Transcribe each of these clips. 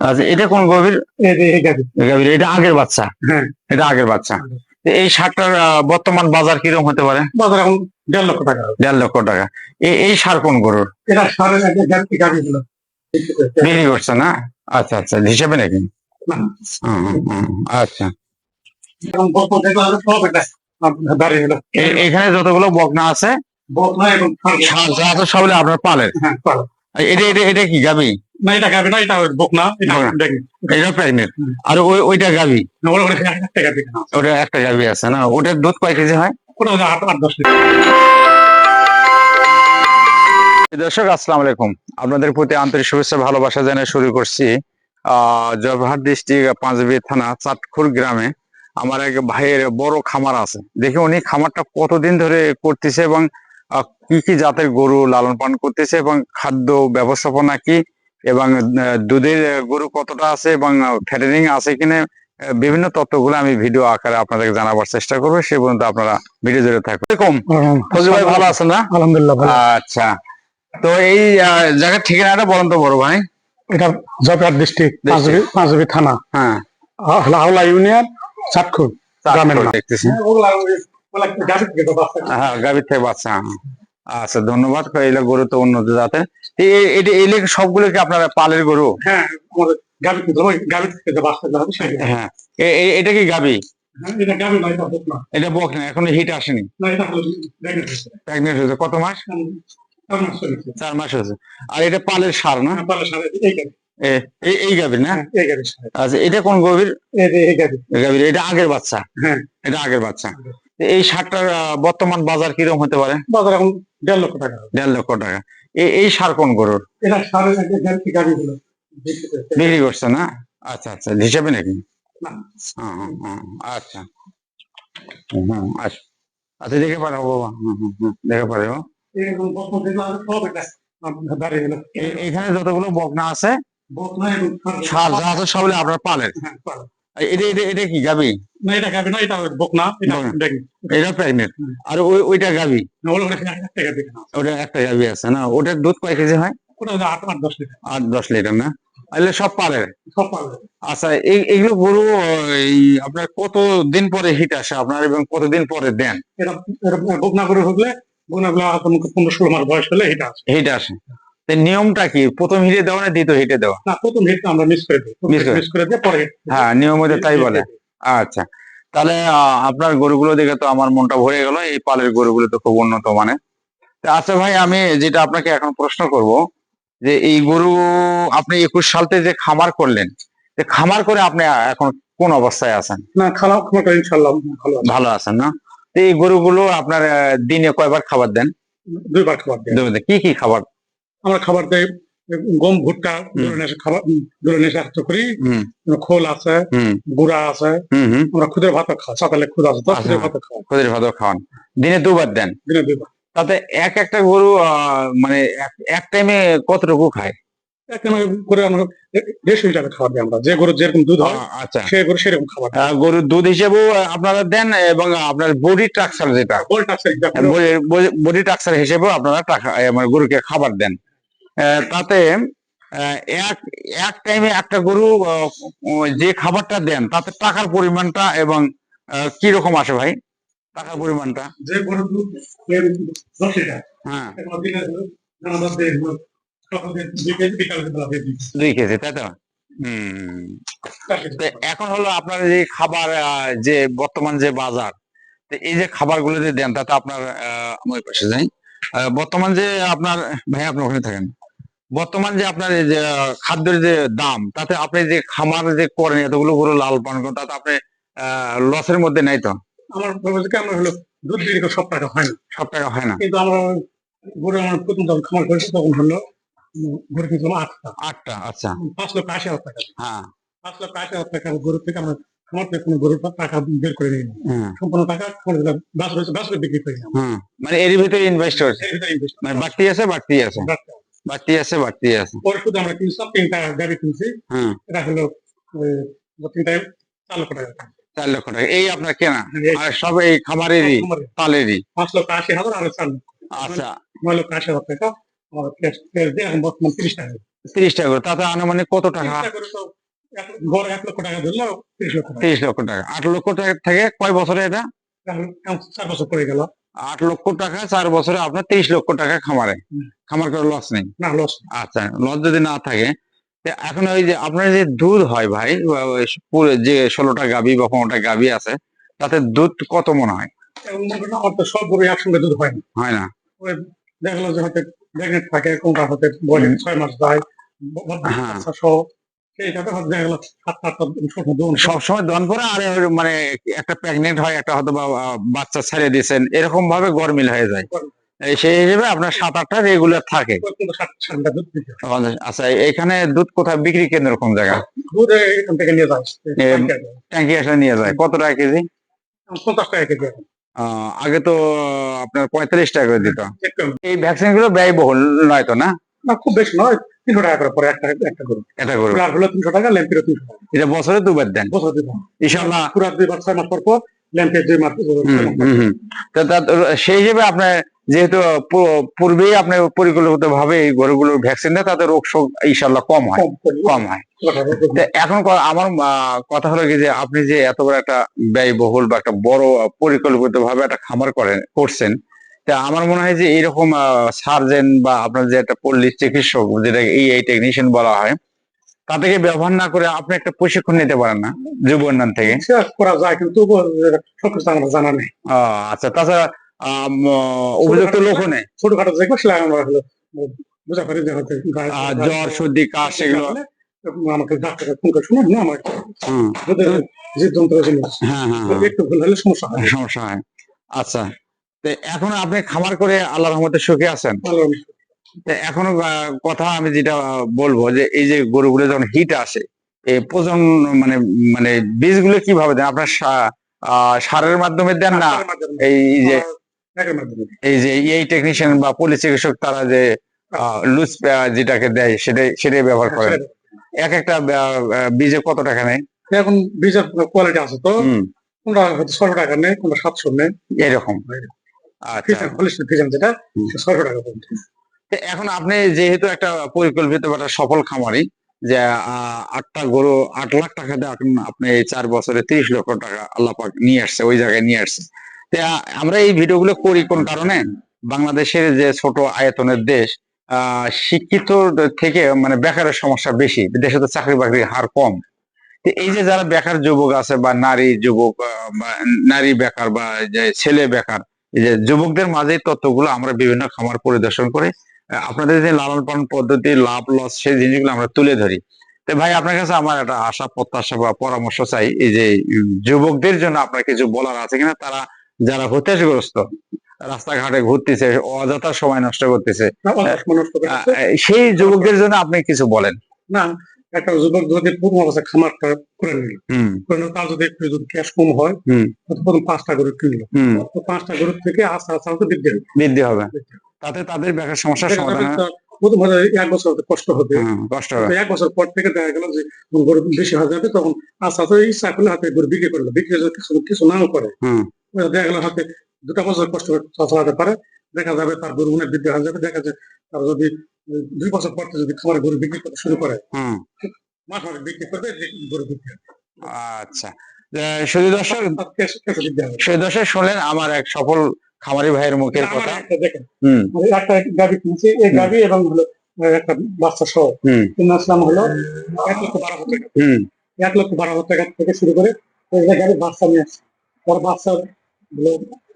আচ্ছা এটা কোন গভীর? গাভীর। এটা আগের বাচ্চা? হ্যাঁ। এটা আগের বাচ্চা। এই সারটার বর্তমান বাজার কীরকম হতে পারে? বাজার এখন দেড় লক্ষ টাকা। দেড় লক্ষ টাকা। এই সার কোন গরুর? এটা সারের বিক্রি করছে না? আচ্ছা আচ্ছা হিসাবে নাকি? আচ্ছা। এখন যতগুলো বকনা আছে বকনা এবং সার। যা আছে সবগুলো আপনার পালের? হ্যাঁ এটা এটা এটা কি গাবি না এটা গাবি না এটা বকনা এটা প্রেগনেন্ট আর ওই ওইটা গাবি। না ওটা একটা গাবি আছে না? ওটার দুধ কয় কেজি হয়? দর্শক আসসালামু আলাইকুম। আপনাদের প্রতি আন্তরিক শুভেচ্ছা ভালোবাসা জানিয়ে শুরু করছি আহ জয়পুরহাট ডিস্ট্রিক্ট পাঁচবি থানা চাটখুর গ্রামে। আমার এক ভাইয়ের বড় খামার আছে। দেখি উনি খামারটা কতদিন ধরে করতেছে এবং কি কি জাতের গরু লালন পালন করতেছে এবং খাদ্য ব্যবস্থাপনা কি এবং দুধের গরু কতটা আছে এবং ফ্যাটারিং আছে কিনা বিভিন্ন তথ্যগুলো আমি ভিডিও আকারে আপনাদেরকে জানাবার চেষ্টা করব। সে পর্যন্ত আপনারা ভিডিও জুড়ে থাকবেন এরকম ফজল ভাই ভালো আছেন না? আলহামদুলিল্লাহ আচ্ছা। তো এই জায়গার ঠিকানাটা বলেন তো বড় ভাই। এটা জয়পুরহাট ডিস্ট্রিক্ট পাঁচবি থানা। হ্যাঁ। হাওলা ইউনিয়ন গ্রামের দেখতেছি। হ্যাঁ গাভীর থেকে বাচ্চা। আচ্ছা ধন্যবাদ। এইগুলো গরু তো উন্নত জাতের। সবগুলো কি আপনার পালের গরু? হ্যাঁ হ্যাঁ এ- এটা কি গাবি হ্যাঁ, এটা বক না এখন হিট আসেনি। প্রেগনেন্ট হয়েছে। কত মাস? চার মাস হয়েছে। আর এটা পালের সার না? হ্যাঁ, এই গাভীর না? হ্যাঁ। আচ্ছা এটা কোন গভীর? গাভীর এটা আগের বাচ্চা? হ্যাঁ। এটা আগের বাচ্চা। এই সারটার বর্তমান বাজার কীরকম হতে পারে? বাজার এখন দেড় লক্ষ টাকা। দেড় লক্ষ টাকা। এই এই সার কোন গরুর? বিক্রি করছে। না? আচ্ছা আচ্ছা হিসাবে নাকি? আচ্ছা। হুম, আচ্ছা। আচ্ছা দেখে পারো বাবা। দেখে পারো এখানে যতগুলো বকনা আছে। সার। যা আছে সবগুলো আপনার পালের। হ্যাঁ। এটা এটা এটা কি গাবি না এটা গাবি না এটা বকনা এটা বকনা। দেখি এটা প্রেগনেন্ট আর ওই ওইটা গাবি ওরা ওরা একটা না। ওটা একটা গাবি আছে না? ওটার দুধ কয় কেজি হয়? আট দশ লিটার। না? এগুলো সব সব আচ্ছা এগুলো গরু আপনার কতদিন পরে হিট আসে আপনার এবং কতদিন পরে দেন? বকনা করে হলে বকনা গুলো পনেরো ষোলো মাস বয়স হলে এটা আসে। হিট আসে। নিয়মটা কি? প্রথম হিটে দেওয়া না দ্বিতীয় হিটে দেওয়া? না প্রথম হিটটা আমরা মিস করে দিই। মিস করে দিয়ে পরে হ্যাঁ নিয়ম মধ্যে তাই বলে। আচ্ছা। তাহলে আপনার গরুগুলো দেখে তো আমার মনটা ভরে গেল এই পালের গরুগুলো তো খুব উন্নত মানে আচ্ছা ভাই আমি যেটা আপনাকে এখন প্রশ্ন করব যে এই গরু আপনি একুশ সালতে যে খামার করলেন যে খামার করে আপনি এখন কোন অবস্থায় আছেন? না করে ইনশাল্লাহ ভালো ভালো আছেন না? তো এই গরুগুলো আপনার দিনে কয়বার খাবার দেন? দুইবার খাবার দুবেলা। কি কি খাবার আমরা খাবার দেয় গম ভুট্টা খাবার নিয়ে এসে করি। খোল আছে গুড়া আছে আমরা খুদের ভাত খাওয়া সকালে খুদ আছে। খুদের ভাত খাওয়া। খোঁজের ভাত খাওয়ান। দিনে দুবার দেন? দিনে দুইবার তাতে এক একটা গরু মানে এক- এক টাইমে কতটুকু খায়? এখানে করে আমরা দেড়শো লিটার খাবার দিই আমরা। যে গরু যেরকম দুধ হয় আচ্ছা। সে গরু সেরকম খাবার গরুর দুধ হিসেবেও আপনারা দেন এবং আপনার বডি ট্রাকচার যেটা। বডি ট্রাকচার হিসেবেও আপনারা টাকা মানে গরুকে খাবার দেন। তাতে এক এক টাইমে একটা গরু যে খাবারটা দেন তাতে টাকার পরিমাণটা এবং কি রকম আসে ভাই? টাকার পরিমাণটা? যে গরু হ্যাঁ। দুই কেজি তাই তো? এখন হলো আপনার যে খাবার যে বর্তমান যে বাজার এই যে খাবারগুলো যে দেন তাতে আপনার আহ, আমার পাশে যাই। বর্তমান যে আপনার ভাই আপনি ওখানে থাকেন। বর্তমান যে আপনার এই যে খাদ্যের যে দাম তাতে আপনি যে খামার যে করেন এতগুলো গরু লাল পান করেন তাতে আপনি লসের মধ্যে নাই তো? আমার হলো দুধ বিক্রি করে সব টাকা হয় না। সব টাকা হয় না। কিন্তু আমরা গরু আমার প্রথম যখন খামার করেছি তখন হলো গরু কিনছিলাম আটটা। আটটা আচ্ছা। পাঁচ লক্ষ আশি হাজার টাকা। হ্যাঁ। পাঁচ লক্ষ আশি হাজার টাকা গরু থেকে আমরা খামার থেকে কোনো গরুর টাকা বের করে নিই হ্যাঁ। সম্পূর্ণ টাকা খামার দিলাম বাস রয়েছে বাস বিক্রি করি। মানে এর ভিতরে ইনভেস্ট হচ্ছে এর ভিতরে invest মানে বাড়তি আছে। বাড়তি আছে। বাড়তি আছে বাড়তি আছে। শুধু আমরা কিনছিলাম তিনটা গাড়ি কিনছি। হ্যাঁ এটা হলো ওই, তিনটায় চার লক্ষ টাকা। চার লক্ষ টাকা। এই আপনার কেনা? এই- আর সব এই খামারেরই? পালেরই পাঁচ লক্ষ আশি হাজার আর চার আচ্ছা। নয় লক্ষ আশি হাজার টাকা। বর্তমান তিরিশ টাকা। তিরিশ টাকা করে। তাতে আনুমানিক কত টাকা? করে গড় এক লক্ষ টাকা ধরলেও তিরিশ লক্ষ টাকা। তিরিশ লক্ষ টাকা। আট লক্ষ টাকা থেকে কয় বছরে এটা? চার বছর পরে গেল। আট লক্ষ টাকা চার বছরে আপনার তেইশ লক্ষ টাকা খামারে। খামার করে লস নেই। না লস আচ্ছা লস যদি না থাকে এখন ওই যে আপনার যে দুধ হয় ভাই যে ষোলোটা গাবি বা পনেরোটা গাবি আছে তাতে দুধ কত মনে হয়? সব গরু একসঙ্গে দুধ হয় না। হয় না। ওই দেখা গেলো যে হয়তো থাকে কোনটা হতে ছয় মাস যায় হ্যাঁ। সবসময় দন করে আর মানে একটা প্রেগনেন্ট হয় একটা হয়তো বাচ্চা ছেড়ে দিয়েছেন এরকম ভাবে গরমিল হয়ে যায়। সেই হিসেবে আপনার সাত আটটা রেগুলার থাকে। হয়। আচ্ছা এখানে দুধ কোথায় বিক্রি কেন্দ্র কোন জায়গা? দুধ এখান থেকে নিয়ে যায় ট্যাঙ্কি আসলে নিয়ে যায়। কত টাকা কেজি? পঞ্চাশ টাকা কেজি। আগে তো আপনার পঁয়তাল্লিশ টাকা করে দিত। এই ভ্যাকসিনগুলো ব্যয়বহুল নয় তো না খুব বেশি নয়। তিনশো টাকা করে পরে একটা একটা গরু ব্লাড হলো তিনশো টাকা ল্যাম্পেরও তিনশো টাকা। এটা বছরে দুবার দেন। বছর হয় ইনশাল্লাহ পুরা দুইবার ছয় মাস পর পর ল্যাম্পের দুই মাস সেই হিসেবে আপনার যেহেতু পূর্বেই আপনি পরিকল্পিত ভাবে এই গরুগুলোর ভ্যাকসিন দেয় তাতে রোগ শোক ইনশাল্লাহ কম হয়। কম হয়। এখন আমার কথা হলো কি যে আপনি যে এত বড় একটা ব্যয়বহুল বা একটা বড় পরিকল্পিত ভাবে একটা খামার করেন করছেন তা আমার মনে হয় যে এইরকম সার্জেন বা আপনার যে একটা পল্লী চিকিৎসক যেটা এই টেকনিশিয়ান বলা হয় তাদেরকে ব্যবহার না করে আপনি একটা প্রশিক্ষণ নিতে পারেন না যুব উন্নয়ন থেকে? করা যায় কিন্তু সবকিছু আমার জানা নেই। আচ্ছা তাছাড়া উপযুক্ত লোকও নেই? ছোটখাটো যে সেটা আমরা হলো বুঝা যে গায়ে- আহ, জ্বর সর্দি কাশ সেগুলো আমাকে ডাক্তার ফোন করে শুনুন না আমার হুম, জীবযন্ত্র জিনিস একটু ভুল হলে সমস্যা হয়। সমস্যা হয়। আচ্ছা। তো এখন আপনি খামার করে আল্লাহ রহমতে সুখে আছেন? এখনও কথা আমি যেটা বলব যে এই যে গরুগুলো যখন হিট আসে এই প্রজন মানে মানে বীজগুলো কীভাবে দেন? আপনার সারের মাধ্যমে দেন না এই যে এই যে এই টেকনিশিয়ান বা পলি চিকিৎসক তারা যে লুজ যেটাকে দেয় সেটাই সেটাই ব্যবহার করেন। এক একটা আহ, আহ, বীজে কত টাকা নেয়? এখন বীজের কোয়ালিটি আছে তো। কোনটা হয়তো ছশো টাকা নেই কোনটা সাতশো নেই। এরকম। আচ্ছা। ফিজান হলিস্টিক যেটা ছশো টাকা পর্যন্ত এখন আপনি যেহেতু একটা পরিকল্পিত একটা সফল খামারি যে আটটা গরু আট লাখ টাকা দিয়ে আপনি এই চার বছরে তিরিশ লক্ষ টাকা আল্লাহ পাক নিয়ে আসছে ওই জায়গায় নিয়ে আসছে। তো আমরা এই ভিডিওগুলো করি কোন কারণে? বাংলাদেশের যে ছোট আয়তনের দেশ আহ শিক্ষিত থেকে মানে বেকারের সমস্যা বেশি দেশে তো চাকরি বাকরির হার কম। এই যে যারা বেকার যুবক আছে বা নারী যুবক বা নারী বেকার বা যে ছেলে বেকার যে যুবকদের মাঝে তথ্যগুলো আমরা বিভিন্ন খামার পরিদর্শন করে আপনাদের যে লালন পালন পদ্ধতি লাভ লস সেই জিনিসগুলো আমরা তুলে ধরি। তো ভাই আপনার কাছে আমার একটা আশা প্রত্যাশা বা পরামর্শ চাই এই যে যুবকদের জন্য আপনার কিছু বলার আছে কিনা? তারা যারা হতাশগ্রস্ত রাস্তাঘাটে ঘুরতেছে অযথা সময় নষ্ট করতেছে। সেই যুবকদের জন্য আপনি কিছু বলেন। না একটা যুবক যদি প্রথম অবস্থা খামারটা করে নিল করে নিল, তার যদি একটু যদি ক্যাশ কম হয় প্রথম পাঁচটা গরু কিনলো। তো পাঁচটা গরুর থেকে আস্তে আস্তে আস্তে বৃদ্ধি হবে। বৃদ্ধি হবে। তাতে তাদের বেকার সমস্যার সমাধান প্রথম এক বছর কষ্ট হবে। কষ্ট হবে। এক বছর পর থেকে দেখা গেল যে গরু বেশি হয়ে যাবে তখন আস্তে আস্তে ইচ্ছা করলে হাতে গরু বিক্রি করল। বিক্রি যদি কিছু কিছু নাও করে। হুম। দেখা গেল হাতে দুটা বছর কষ্ট করে চালাতে পারে। দেখা যাবে তার গরু অনেক বৃদ্ধি হয়ে যাবে। দেখা যায় তার যদি দুই বছর পর যদি খামারে গরু বিক্রি করতে শুরু করে মাস মাসে বিক্রি করবে গরু বিক্রি আচ্ছা। শুধু দর্শক শুধু দর্শক শুনলেন আমার এক সফল খামারি ভাইয়ের মুখের কথা। একটা দেখেন একটা গাভি কিনছি এই। গাভি এবং হলো একটা বাচ্চা সহ। হুম। কিনে আসলাম হলো এক লক্ষ বারো হাজার টাকা এক লক্ষ বারো হাজার টাকা থেকে শুরু করে গাড়ির বাচ্চা নিয়ে আসছে। ওর বাচ্চা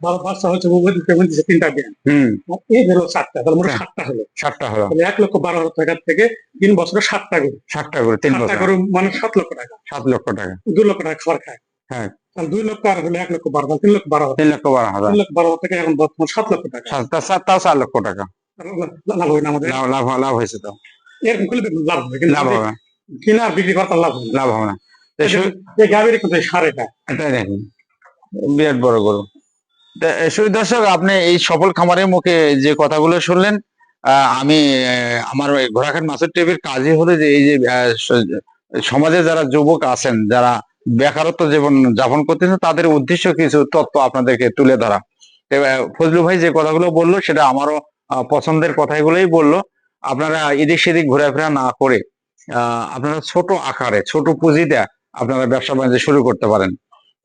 হলো বারো বাচ্চা হচ্ছে মোবাইল পেমেন্ট দিচ্ছে তিনটা হুম। এই হলো সাতটা তাহলে মোট হ্যাঁ। সাতটা হলো। ষাটটা হলো। এক লক্ষ বারো হাজার টাকা থেকে তিন বছরে সাতটা গরু। ষাটটা করে তিন সাতটা গরু মানে সাত লক্ষ টাকা। সাত লক্ষ টাকা। দুই লক্ষ টাকা খাবার খায়। হ্যাঁ। তাহলে দুই লক্ষ আর হলো এক লক্ষ বারো তিন লক্ষ বারো তিন লক্ষ বারো হাজার। তিন লক্ষ বারো হাজার টাকা এখন বর্তমান সাত লক্ষ টাকা। তাও চার লক্ষ টাকা। লাভ হবে না আমাদের। লাভ লাভ হয়েছে তো। এরকম করলে লাভ হবে কিন্তু লাভ হবে কিনা বিক্রি করা তার লাভ হবে লাভ হবে না। এই গাভীর কিন্তু সার এটা? এটাই দেখুন। বিরাট বড় গরু। শুধু দর্শক, আপনি এই সফল খামারের মুখে যে কথাগুলো শুনলেন আমি আমার ঘোড়াঘাট মাছের টেবির কাজই হলো যে এই যে সমাজে যারা যুবক আছেন, যারা বেকারত্ব জীবন যাপন করতেছেন, তাদের উদ্দেশ্য কিছু তত্ত্ব আপনাদেরকে তুলে ধরা। ফজলু ভাই যে কথাগুলো বলল, সেটা আমারও পছন্দের কথাগুলোই বলল। আপনারা এদিক সেদিক ঘোরাফেরা না করে আপনারা ছোট আকারে, ছোট পুঁজিতে আপনারা ব্যবসা বাণিজ্য শুরু করতে পারেন।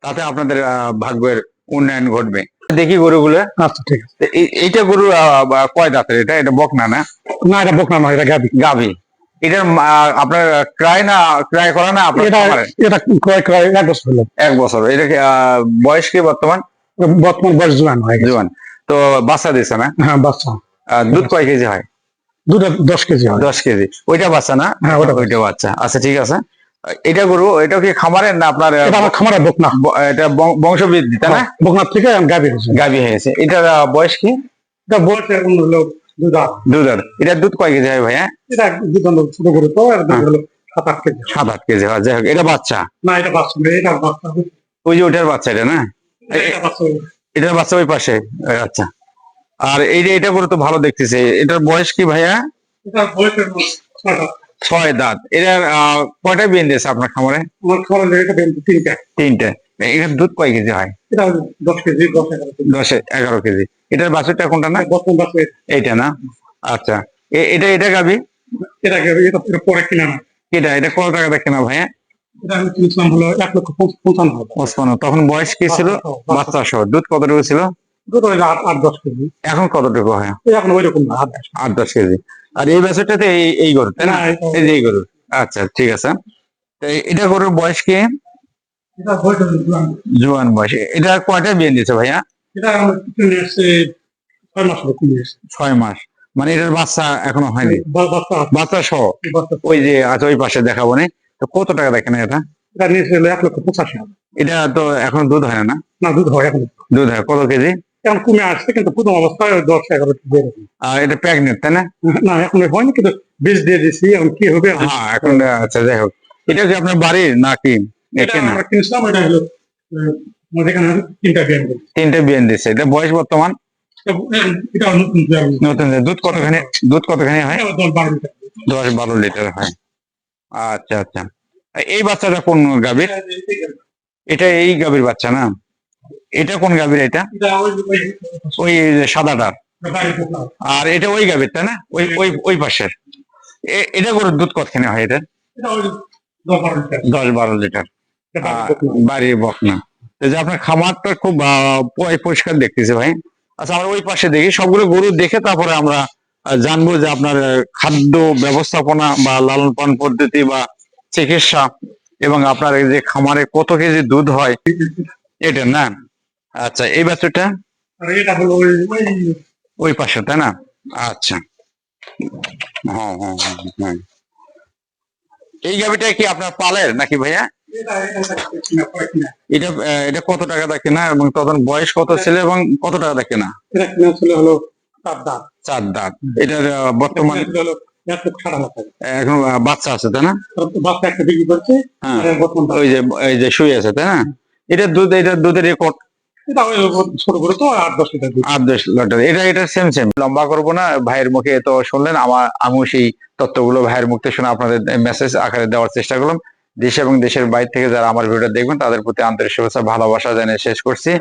তাতে আপনাদের ভাগ্যের উন্নয়ন ঘটবে। দেখি গরুগুলো। আচ্ছা ঠিক আছে। এইটা গরু কয় দাঁতের এটা? এটা বকনা না? না এটা বকনা নয় এটা গাবি এটার আহ, আপনার ক্রয় না ক্রয় করা না? আপনার এটা ক্রয় ক্রয় এক বছর হলো। এক বছর। এটা বয়স কি বর্তমান? বর্তমান বয়স জোয়ান হয়ে। জোয়ান। তো বাচ্চা দিছে না? হ্যাঁ বাচ্চা। দুধ কয় কেজি হয়? দুটো দশ কেজি হয়। দশ কেজি। ওইটা বাচ্চা না? হ্যাঁ, ওটা ওইটা বাচ্চা। আচ্ছা ঠিক আছে। এটা গরু এটা কি খামারের না আপনার এটা আমার খামারে বকনা এটা বংশবৃদ্ধি তাই না? বকনার থেকে গাবি হয়েছে। গাভী হয়েছে। এটার বয়স কি? এটা বয়স এখন হলো দুধা। দুধ আর এটা দুধ কয় কেজি হয় ভাইয়া এটা দুধ ছোট করে তো আর দুধ হলো সাত আট কেজি। সাত আট কেজি হয় যাই হোক এটা বাচ্চা? না এটা বাচ্চা এটা বাচ্চা ওই যে ওটার বাচ্চা এটা না? এটা বাচ্চা এটার বাচ্চা ওই পাশে আচ্ছা। আর এই যে এটা করে তো ভালো দেখতেছে এটার বয়স কি ভাইয়া? এটা বয়সের ছয়টা। ছয় দাঁত। এটার কয়টা বিয়ে দিয়েছে আপনার খামারে? আমার খামারে এটা বেন তিনটা। তিনটে। এটার দুধ কয় কেজি হয়? এটা দশ কেজি দশ এগারো কেজি। এটার বাছুরটা কোনটা না? এইটা না? আচ্ছা। এটা এটা গাবি? এটা এটা এটা পরে কিনা না। এটা এটা কত টাকা দেখে না ভাইয়া? এটা হলো এক লক্ষ পঞ্চান্ন তখন বয়স কি ছিল? বাচ্চা সহ। দুধ কতটুকু ছিল? আট দশ কেজি। এখন কতটুকু হয়? এখন ওই রকম আট দশ কেজি। আর এই বাছুরটাতে এই এই গরু তাই না? না, এই যে এই গরু। আচ্ছা ঠিক আছে। তো এটা গরুর বয়স কি? জোয়ান। বয়স। এটা কয়টা বিয়ে দিয়েছে ভাইয়া? ছয় মাস মানে এটার বাচ্চা এখনও হয়নি? বাচ্চা বাচ্চা সহ? ওই যে আছে ওই পাশে দেখাবো না। তো কত টাকা দেখেন এটা? এটা তো এখন দুধ হয় না? না দুধ হয় এখন। দুধ হয়। কত কেজি? এখন কমে আসছে? কিন্তু প্রথম অবস্থায় দশ এগারো এটা প্রেগনেন্ট তাই না? না এখন হয়নি কিন্তু বীজ দিয়ে দিয়েছি এখন কি হবে? হ্যাঁ এখন আচ্ছা যাই হোক। এটা কি আপনার বাড়ির কেনা আমরা কিনছিলাম এটা হলো তিনটা বিয়ান তিনটে বিয়ান দিচ্ছে এটা বয়স বর্তমান? এটা নতুন যে দুধ কতখানি দুধ কতখানি হয়? দশ বারো লিটার। হয়। আচ্ছা আচ্ছা। এই বাচ্চাটা কোন গাভীর? এটা এই গাভীর বাচ্চা না? এটা কোন গাভীর এটা? ওই সাদাটার আর এটা ওই গাভীর তাই না? ওই ওই ওই পাশের। এটা গরুর দুধ কতখানি হয় এটা? দশ বারো লিটার। বাড়ির বকনা। যে আপনার খামারটা খুব পরিষ্কার দেখতেছে ভাই। আচ্ছা আমরা ওই পাশে দেখি সবগুলো গরু দেখে তারপরে আমরা জানব যে আপনার খাদ্য ব্যবস্থাপনা বা লালন পালন পদ্ধতি বা চিকিৎসা এবং আপনার এই যে খামারে কত কেজি দুধ হয় এটা না? আচ্ছা এই বাচ্চাটা এটা হলো ওই পাশে তাই না? আচ্ছা। হ্যাঁ হ্যাঁ হ্যাঁ, হ্যাঁ। এই গাভিটা কি আপনার পালের নাকি ভাইয়া? এটা এটা কত টাকা দেখে না? এবং তখন বয়স কত ছিল এবং কত টাকা দেখে না? এটা কিনা ছিল হলো তার দাঁত। চার দাঁত। এটার বর্তমান এখন বাচ্চা আছে তাই না? বাচ্চা একটা বিক্রি করছে হ্যাঁ। ওই যে এই যে শুয়ে আছে তাই না? এটা দুধ এটা দুধের রেকর্ড লম্বা করব না, ভাইয়ের মুখে তো শুনলেন ভাইয়ের মুখ শুনে আপনাদের মেসেজ আকারে দেওয়ার চেষ্টা দেশ এবং দেশের বাইরে থেকে যারা আমার দেখবেন, তাদের প্রতি ভালোবাসা জানিয়ে শেষ করছি।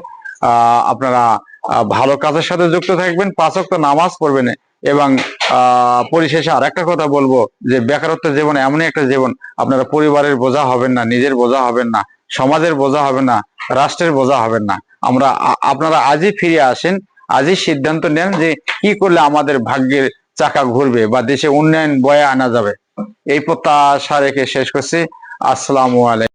আপনারা ভালো কাজের সাথে যুক্ত থাকবেন পাঁচক তো নামাজ পড়বেন। এবং পরিশেষে আর একটা কথা বলব, যে বেকারত্ব জীবন এমনই একটা জীবন, আপনারা পরিবারের বোঝা হবেন না, নিজের বোঝা হবেন না, সমাজের বোঝা হবেন না, রাষ্ট্রের বোঝা হবেন না। আমরা আপনারা আজই ফিরে আসেন, আজই সিদ্ধান্ত নেন যে কি করলে আমাদের ভাগ্যের চাকা ঘুরবে বা দেশে উন্নয়ন বয়ে আনা যাবে। এই প্রত্যাশা রেখে শেষ করছি। আসসালামু আলাইকুম।